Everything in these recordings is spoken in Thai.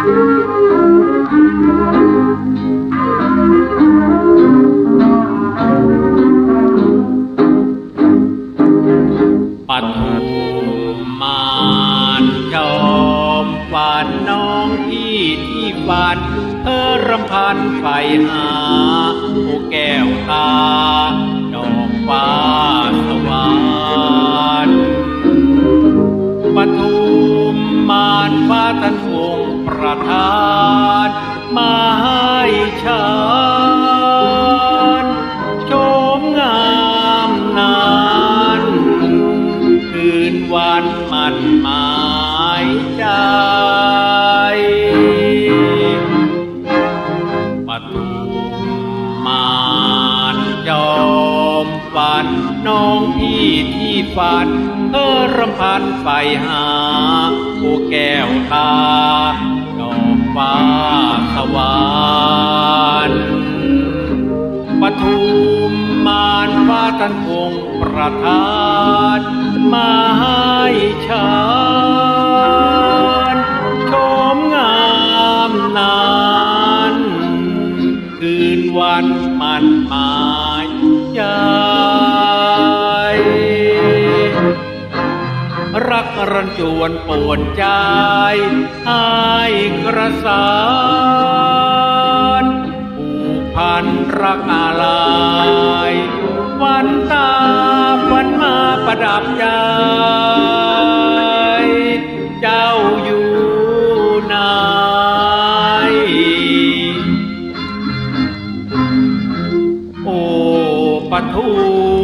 ปฐุมมานจอมฝันน้องพี่ที่ฝันเออรำพันไฟหา โอแก้วตาดอกฟ้า มาให้ฉันชมงามนานคืนวันมันหมายใจปฐุมมานจอมฝันน้องพี่ที่ฝันเออรำพันไฟหาโอแก้วตา ประทานมาให้ฉันชมงามนานคืนวันมันหมายใจรักรันจวนปวดใจให้กระสานผูกพันรักอะ ทุ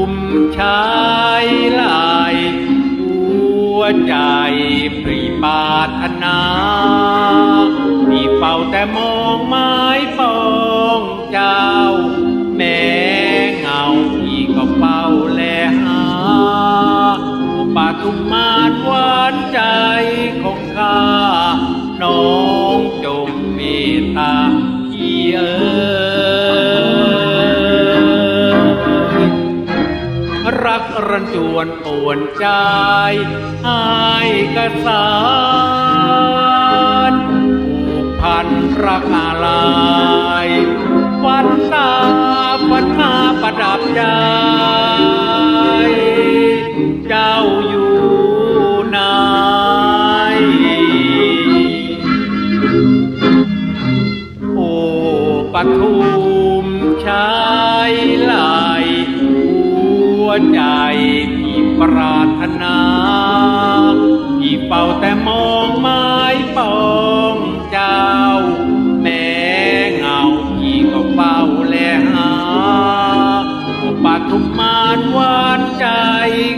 มชายลายหัวใจปรีปารถนาพี่เฝ้าแต่มองไม้ปองเจ้า แม้เงาพี่ก็เฝ้าแลหาอ้ปทุมมาศหวานใจของข้าน้องจงเมตตาพี่เอ๋ รักรันจวนป่วนใจให้กระสานผูกพันรักอะไรวันตาวันมาประดับใจ เจ้าอยู่ไหนโอ้ปทุมชา ใจที่ปรารถนาที่เป่าแต่มองไม้ปองเจ้า แม้เงาพี่ก็เฝ้าแลหาโอ้ปทุมมานวานใจ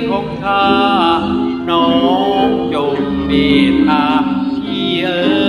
ของข้าน้องจงเมตตาพี่เอ๋